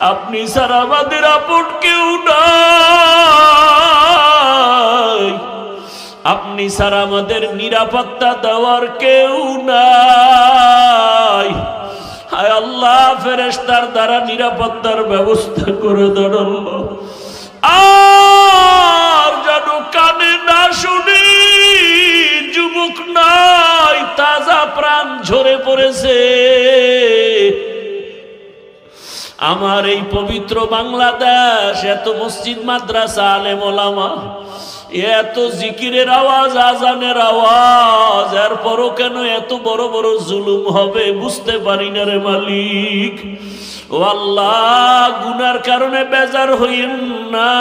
আপনি স্যার আমাদের আপন কেউ আপনি স্যার আমাদের নিরাপত্তা দেওয়ার কেউ নাই। হায় আল্লাহ ফেরেস্তার দ্বারা নিরাপত্তার ব্যবস্থা করে আল্লাহ। আর যেন কানে না শুনি, যুবক নাই, তাজা প্রাণ ঝরে পড়েছে। আমার এই পবিত্র বাংলাদেশ, এত মসজিদ, মাদ্রাসা, আলেম ওলামা, এত জিকিরের আওয়াজ আজানের আওয়াজ, এরপরও কেন এত বড় বড় জুলুম হবে বুঝতে পারি না রে মালিক। গুনার কারণে বেজার হইন না।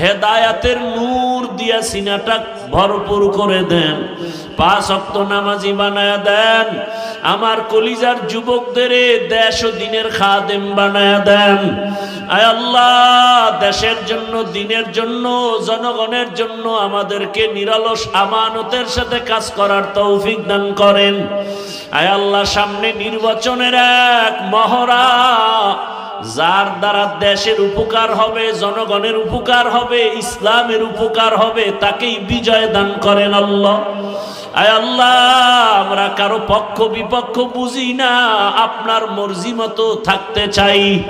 হেদায়াতের নূর দিয়া সিনাটা ভরপুর করে দেন। পাঁচ অক্ত নামাজি বানায়া দেন। আমার কলিজার যুবকদের দেশ ও দিনের খাদেম বানায়া দেন। আয় আল্লাহ, দেশের জন্য, দিনের জন্য, জনগণের জন্য আমাদেরকে নিরলস আমানতের সাথে কাজ করার তৌফিক দান করেন। আয় আল্লাহ, সামনে নির্বাচনের এক মহড়া যার দ্বারা দেশের উপকার হবে, জনগণের উপকার হবে, ইসলামের উপকার হবে, তাকেই বিজয় দান করেন আল্লাহ। আয় আল্লাহ, আমরা কারও পক্ষ বিপক্ষ বুঝি না, আপনার মর্জি মতো থাকতে চাই।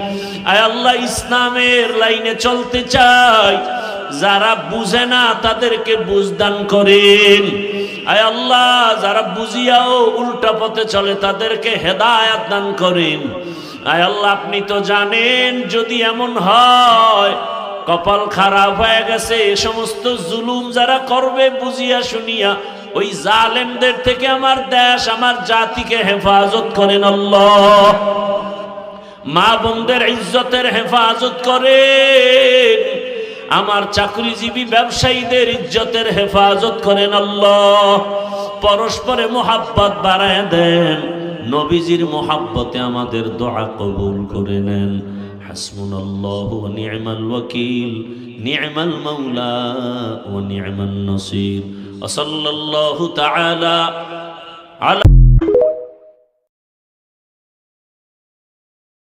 আয় আল্লাহ, ইসলামের লাইনে চলতে চাই। যারা বুঝে না, তাদেরকে বুঝদান করেন। আয় আল্লাহ, যারা বুঝিয়াও উল্টা পথে চলে, তাদেরকে হেদায়াত দান করেন। আয় আল্লাহ, আপনি তো জানেন যদি এমন হয়, কপাল খারাপ হয়ে গেছে, এ সমস্ত জুলুম যারা করবে বুঝিয়া শুনিয়া, ওই জালেমদের থেকে আমার দেশ, আমার জাতিকে হেফাজত করেন আল্লাহ। মা বোনদের ইজ্জতের হেফাজত করেন, আমার চাকরিজীবী ব্যবসায়ীদের ইজ্জতের হেফাজত করেন আল্লাহ। পরস্পরে মোহাব্বত বাড়ায় দেন। নবীজির মোহাব্বতে আমাদের দোয়া কবুল করে নেন حسبنا الله ونعم الوكيل نعم المولى ونعم النصير وصلى الله تعالى على